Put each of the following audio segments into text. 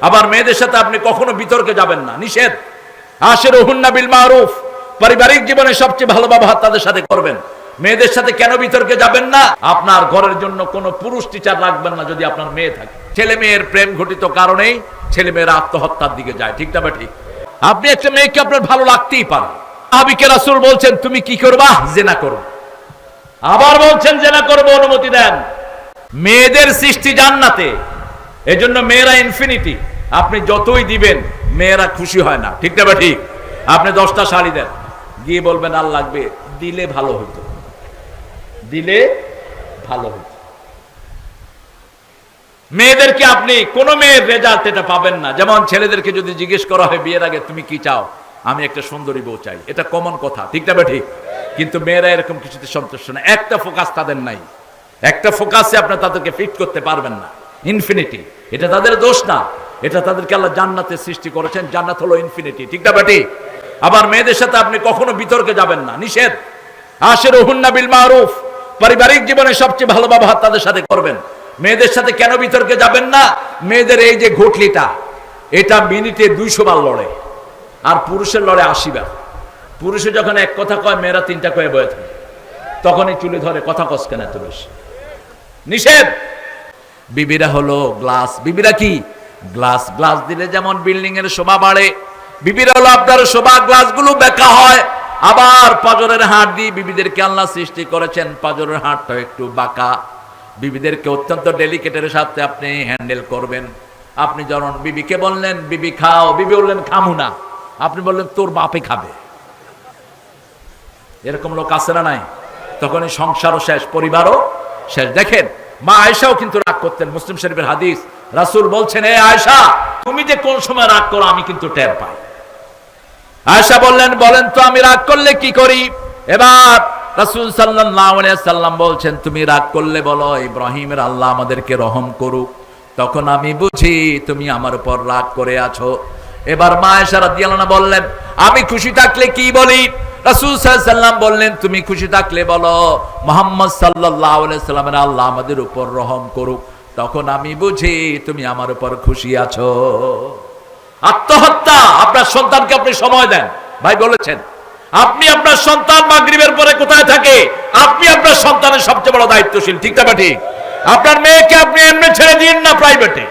আবার মেয়েদের সাথে আপনি কখনো বিতর্কে যাবেন না। নিষেধ। আশের হুন্না বিল মারুফ। পারিবারিক জীবনে সবচেয়ে ভালো ব্যবহার তাদের সাথে করবেন। মেয়েদের সাথে কেন বিতর্কে যাবেন না? আপনার ঘরের জন্য কোনো পুরুষ টিচার রাখবেন না যদি আপনার মেয়ে থাকে। ছেলে মেয়ের প্রেম ঘটিত কারণেই ছেলে মেয়েরা আত্মহত্যার দিকে যায়। ঠিক না ঠিক? আপনি একটা মেয়েকে আপনার ভালো লাগতেই পারেন আবিকে রাসুল বলছেন, তুমি কি করবা? জেনা করো আবার বলছেন, জেনা করব। অনুমতি দেন। মেয়েদের সৃষ্টি জান্নাতে। এজন্য মেয়েরা ইনফিনিটি আপনি যতই দিবেন, মেয়েরা খুশি হয় না। ঠিক না ঠিক? আপনি দশটা শাড়ি দেন। গিয়ে বলবেন আর লাগবে। দিলে ভালো হতো দিলে ভালো হতো মেয়েদেরকে আপনি, কোন মেয়ের রেজাল্ট এটা পাবেন না। যেমন ছেলেদেরকে যদি জিজ্ঞেস করা হয়, বিয়ের আগে তুমি কি চাও? আমি একটা সুন্দরী বউ চাই। এটা কমন কথা। ঠিক না ঠিক? কিন্তু মেয়েরা এরকম কিছুতে সন্তুষ্ট না। একটা ফোকাস তাদের নাই। একটা ফোকাসে আপনি তাদেরকে ফিট করতে পারবেন না। ইনফিনিটি এটা তাদের দোষ না। এটা তাদেরকে আল্লাহ জান্নাতে সৃষ্টি করেছেন, জান্নাত হলো ইনফিনিটি ঠিক না বেটি? আবার মেয়েদের সাথে আপনি কখনো বিতর্কে যাবেন না, নিষেধ। আশের হুন্না বিল মারুফ, পারিবারিক জীবনে সবচেয়ে ভালো ব্যবহার তাদের সাথে করবেন। মেয়েদের সাথে কেন বিতর্কে যাবেন না? মেয়েদের এই যে ঘটলিটা, এটা মিনিটে দুইশো বার লড়ে, আর পুরুষের লড়ে আশি বার। পুরুষে যখন এক কথা কয়, মেয়েরা তিনটা কয়ে বয়ে থাকে। তখনই চুলে ধরে, কথা কস কেন এত বেশি? নিষেধ! বিবিরা হলো গ্লাস, বিবিরা কি? গ্লাস গ্লাস দিলে যেমন বিল্ডিং এর শোভা বাড়ে। বিবিরা হলো আপনার শোভা, গ্লাসগুলো বেকা হয়। আবার পাজরের হাট দিয়ে বিবিদেরকে আল্লাহ সৃষ্টি করেছেন। পাজরের হাটটা একটু বাঁকা। বিবিদেরকে অত্যন্ত ডেলিকেটের সাথে আপনি হ্যান্ডেল করবেন। আপনি যখন বিবিকে বললেন, বিবি খাও। বিবি বললেন, খামু না। আপনি বললেন, তোর বাপে খাবে। এরকম লোক আছে না নাই? তখন সংসারও শেষ, পরিবারও শেষ। দেখেন, মা আয়সাও কিন্তু রাগ করতেন। মুসলিম শরীফের হাদিস রাসূল বলছেন, এ আয়সা তুমি যে কোন সময় রাগ করো, আমি কিন্তু টের পাই। আয়সা বললেন, বলেন তো, আমি রাগ করলে কি করি? এবার রাসূল সাল্লাম বলছেন, তুমি রাগ করলে বলো, ইব্রাহিমের আল্লাহ আমাদেরকে রহম করুক। তখন আমি বুঝি তুমি আমার উপর রাগ করে আছো। এবার মা রাদিয়াল্লাহু আনহা বললেন, আমি খুশি থাকলে কি বলি? রাসূল সাল্লাম বললেন, তুমি খুশি থাকলে বলো, মোহাম্মদ আলাইহি সাল্লামের আল্লাহ আমাদের উপর রহম করুক। তখন আমি বুঝি তুমি আমার উপর খুশি আছো। আত্মহত্যা, আপনার সন্তানকে আপনি সময় দেন। ভাই বলেছেন, আপনি আপনার সন্তান মাগরিবের পরে কোথায় থাকে? আপনি আপনার সন্তানের সবচেয়ে বড় দায়িত্বশীল, ঠিক না ঠিক আপনার মেয়েকে আপনি এমনি ছেড়ে দিন না প্রাইভেটে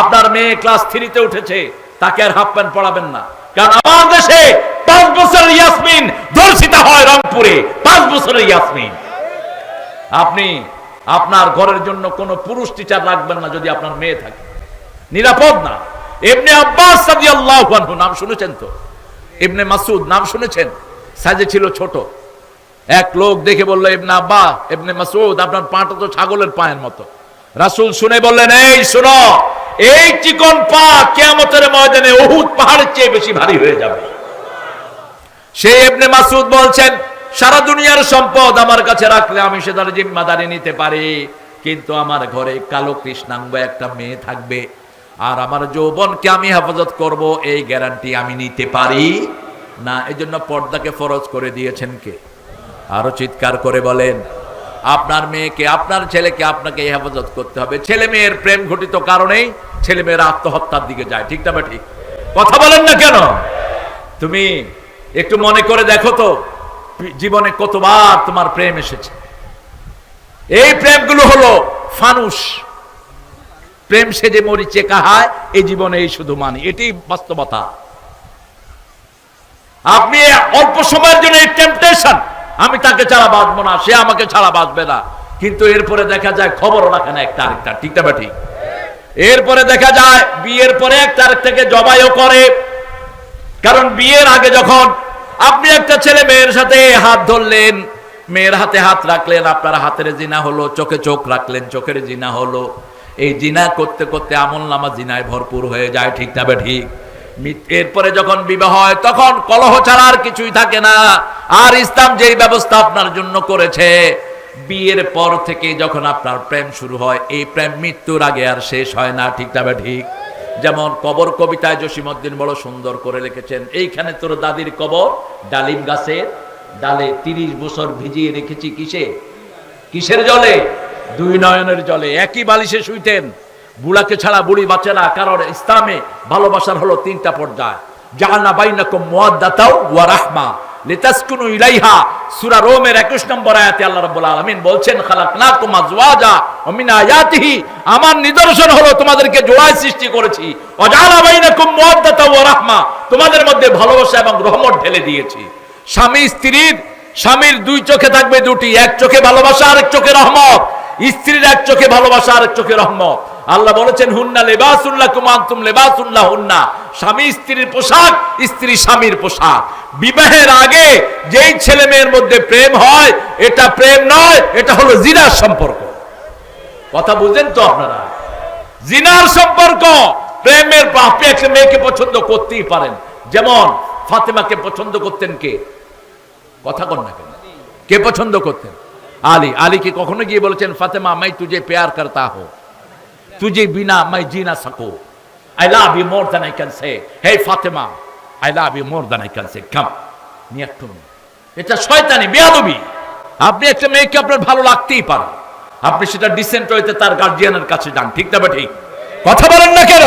আপনার মেয়ে ক্লাস থ্রিতে উঠেছে, তাকে আর হাফ প্যান্ট পড়াবেন না। কারণ আমার দেশে পাঁচ বছরের ইয়াসমিন ধর্ষিত হয় রংপুরে, পাঁচ বছরের ইয়াসমিন। আপনি আপনার ঘরের জন্য কোনো পুরুষ টিচার রাখবেন না যদি আপনার মেয়ে থাকে। নিরাপদ না। এমনি আব্বাস নাম শুনেছেন তো? ইবনে মাসুদ নাম শুনেছেন? সাজে ছিল ছোট। এক লোক দেখে বলল, ইবনে আব্বা, ইবনে মাসুদ আপনার পাটা তো ছাগলের পায়ের মতো। রাসূল শুনে বললেন, এই শুনো, এই চিকন পা কিয়ামতের ময়দানে উহুদ পাহাড়ের চেয়ে বেশি ভারী হয়ে যাবে। সেই ইবনে মাসুদ বলছেন সারা দুনিয়ার সম্পদ আমার কাছে রাখলে আমি সেটার জিম্মাদারি নিতে পারি। কিন্তু আমার ঘরে কালো কৃষ্ণাঙ্গ একটা মেয়ে থাকবে। আর আমার যৌবনকে আমি হেফাজত করব, এই গ্যারান্টি আমি নিতে পারি। না এই জন্য পর্দাকে ফরজ করে দিয়েছেন কে? আরও চিৎকার করে বলেন, আপনার মেয়েকে, আপনার ছেলেকে আপনাকে হেফাজত করতে হবে। ছেলে মেয়ের প্রেম ঘটিত কারণেই ছেলে মেয়েরা আত্মহত্যার দিকে যায়। ঠিক না ঠিক? কথা বলেন না কেন? তুমি একটু মনে করে দেখো তো। জীবনে কতবার তোমার প্রেম এসেছে? এই প্রেমগুলো হলো ফানুস প্রেম সে সেজে মরিচে কাহায়, এই জীবনে এই শুধু মানি। এটি বাস্তবতা। আপনি অল্প সময়ের জন্য টেম্পটেশন আমি তাকে ছাড়া বাঁচবো না, সে আমাকে ছাড়া বাঁচবে না। কিন্তু এরপরে দেখা যায় খবরও রাখে না একটা আরেকটা, ঠিক না ঠিক এরপরে দেখা যায় বিয়ের পরে একটা আরেকটাকে জবাইও করে। কারণ বিয়ের আগে যখন আপনি একটা ছেলে মেয়ের সাথে হাত ধরলেন, মেয়ের হাতে হাত রাখলেন, আপনার হাতের জিনা হলো, চোখে চোখ রাখলেন, চোখের জিনা হলো। এই জিনা করতে করতে আমল নামা জিনায় ভরপুর হয়ে যায়, ঠিক না ঠিক এরপরে যখন বিবাহ হয়, তখন কলহ ছাড়া আর কিছুই থাকে না। আর ইসলাম যেই ব্যবস্থা আপনার জন্য করেছে, বিয়ের পর থেকে যখন আপনার প্রেম শুরু হয়, এই প্রেম মৃত্যুর আগে আর শেষ হয় না, ঠিক না ঠিক যেমন কবর কবিতায় জসীমদ্দিন বড় সুন্দর করে লিখেছেন, এইখানে তোর দাদির কবর, ডালিম গাছের ডালে তিরিশ বছর ভিজিয়ে রেখেছি কিসে? কিসের জলে? দুই নয়নের জলে। একই বালিশে শুইতেন। বুড়াকে ছাড়া বুড়ি বাঁচে না। কারণ ইসলামে ভালোবাসার হলো তিনটা পর্যায়। জাহান্না বাইনাকুম মুয়াদ্দাতাও ওয়া রাহমা। লিতাসকুনু ইলাইহা। সূরা রোমের 21 নম্বর আয়াতে আল্লাহ রাব্বুল আলামিন বলছেন, খালাকনাকুম আজওয়াজা ওয়া আয়াতিহি। আমার নিদর্শন হলো, তোমাদেরকে জোড়ায় সৃষ্টি করেছি। ওয়াজালা বাইনাকুম মুয়াদ্দাতা ওয়া রাহমা। তোমাদের মধ্যে ভালোবাসা এবং রহমত ঢেলে দিয়েছি। স্বামী, স্ত্রীর, স্বামীর দুই চোখে থাকবে দুটি, এক চোখে ভালোবাসা আর এক চোখে রহমত। স্ত্রীর এক চোখে ভালোবাসা আর এক চোখে রহমত। আল্লাহ বলেছেন, হুন্না লেবাসুল্লাহ কুমান্তুম লেবাসুল্লাহ হুন্না। স্বামী স্ত্রীর পোশাক, স্ত্রী স্বামীর পোশাক। বিবাহের আগে যেই ছেলে মেয়ের মধ্যে প্রেম হয়, এটা প্রেম নয়, এটা হলো জিনার সম্পর্ক। কথা বুঝেন তো আপনারা? জিনার সম্পর্ক, প্রেমের আপনি একটা মেয়েকে পছন্দ করতেই পারেন। যেমন, ফাতেমাকে পছন্দ করতেন কে? কথা কন না কেন? কে পছন্দ করতেন? আলী। আলী কি কখনো গিয়ে বলেছেন, ফাতেমা, মাই তুঝে প্যার করতা হো। তুঝে বিনা মাই জি না সকো I love you more than I can say hey Fatema I love you more than I can say কাম নিয়ে এটা শয়তানি, বেয়াদবি। আপনি একটা মেয়েকে আপনার ভালো লাগতেই পারে। আপনি সেটা ডিসেন্ট হইতে তার গার্জিয়ানের কাছে যান। ঠিক না ঠিক কথা বলেন না কেন?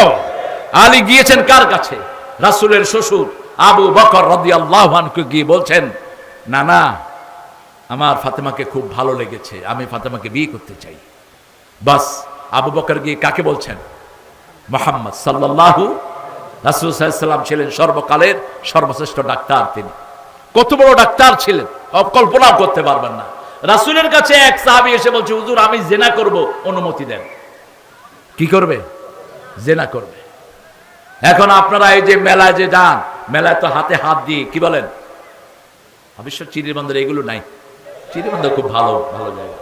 আলী গিয়েছেন কার কাছে? রাসূলের শ্বশুর আবু বকর রাদিয়াল্লাহু আনহু গিয়ে বলছেন না না আমার ফাতেমাকে খুব ভালো লেগেছে। আমি ফাতেমাকে বিয়ে করতে চাই। বাস আবু বকর গিয়ে কাকে বলছেন? মোহাম্মদ সাল্লাল্লাহু রাসুলসাল্লাম ছিলেন সর্বকালের সর্বশ্রেষ্ঠ ডাক্তার তিনি। কত বড় ডাক্তার ছিলেন। অব কল্পনাও করতে পারবেন না। রাসূলের কাছে এক সাহাবী এসে বলছে, হুজুর, আমি জেনা করব। অনুমতি দেন। কি করবে? জেনা করবে। এখন আপনারা এই যে মেলায় যে যান, মেলায় তো হাতে হাত দিয়ে কি বলেন? অবশ্য চিরিবন্দর এগুলো নাই। চিরিবন্দর খুব ভালো ভালো জায়গা।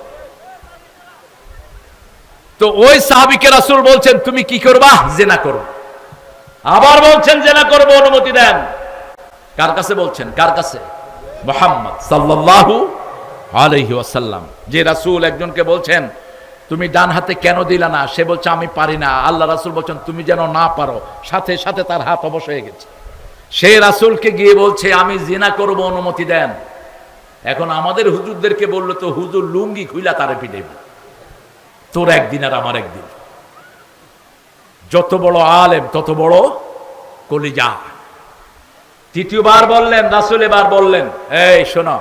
তো ওই সাহাবিকে রাসূল বলছেন, তুমি কি করবা? জেনা করো আবার বলছেন, জেনা করব, অনুমতি দেন। কার কাছে বলছেন? কার কাছে? মোহাম্মদ সাল্লাল্লাহু আলাইহি ওয়াসাল্লাম। যে রাসূল একজনকে বলছেন, তুমি ডান হাতে কেন দিলা না? সে বলছে, আমি পারি না। আল্লাহ রাসূল বলছেন, তুমি যেন না পারো। সাথে সাথে তার হাত অবশ হয়ে গেছে। সে রাসূলকে গিয়ে বলছে, আমি জিনা করব, অনুমতি দেন। এখন আমাদের হুজুরদেরকে বলল তো, হুজুর লুঙ্গি খুইলা তারে পিটাইব। তোর একদিন আর আমার একদিন। যত বড় আলেম, তত বড় কলিজা। তৃতীয়বার বললেন, রাসুল এবার বললেন, এই, শোনো,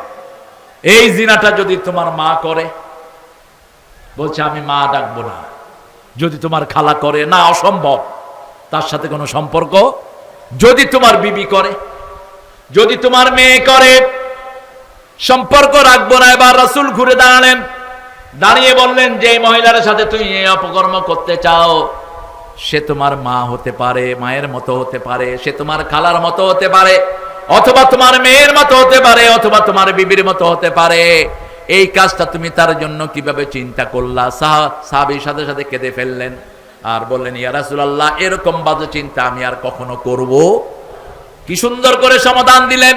এই জিনাটা যদি তোমার মা করে, বলছে, আমি মা ডাকবো না। যদি তোমার খালা করে, না, অসম্ভব। তার সাথে কোনো সম্পর্ক? যদি তোমার বিবি করে, যদি তোমার মেয়ে করে, সম্পর্ক রাখব না। এবার রাসুল ঘুরে দাঁড়ালেন। দাঁড়িয়ে বললেন, যে মহিলার সাথে তুমি এই অপকর্ম করতে চাও, সে তোমার মা হতে পারে, মায়ের মতো হতে পারে, সে তোমার খালার মতো হতে পারে, অথবা তোমার মেয়ের মতো হতে পারে, অথবা তোমার বিবির মতো হতে পারে। এই কাজটা তুমি তার জন্য কীভাবে চিন্তা করলা? সাহাবির সাথে সাথে কেঁদে ফেললেন আর বললেন, ইয়া রাসূলুল্লাহ, এরকম বাজে চিন্তা আমি আর কখনো করব? কি সুন্দর করে সমাধান দিলেন।